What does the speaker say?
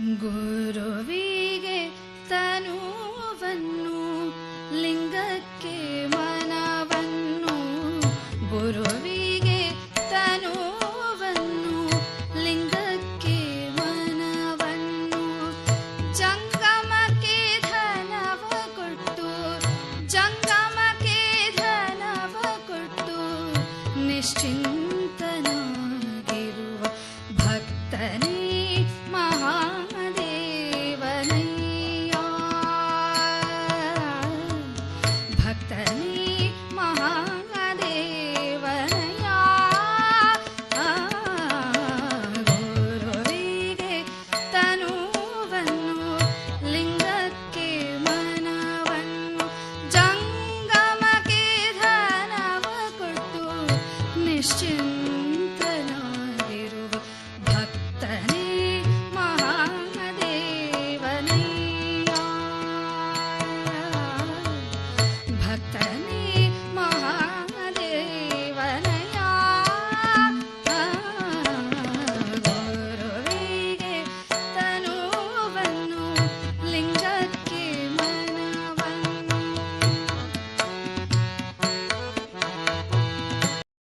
ಗುರುವಿಗೆ ತನುವನ್ನು, ಲಿಂಗಕ್ಕೆ ಮನವನ್ನು. ಗುರುವಿಗೆ ತನುವನ್ನು, ಲಿಂಗಕ್ಕೆ ಮನವನ್ನು. ಜಂಗಮಕ್ಕೆ ಧನವ ಕೊಟ್ಟು, ಜಂಗಮಕ್ಕೆ ಧನವ ಕೊಟ್ಟು ನಿಶ್ಚಿಂತ चिन्तनादिरु भक्त मादेव भक्त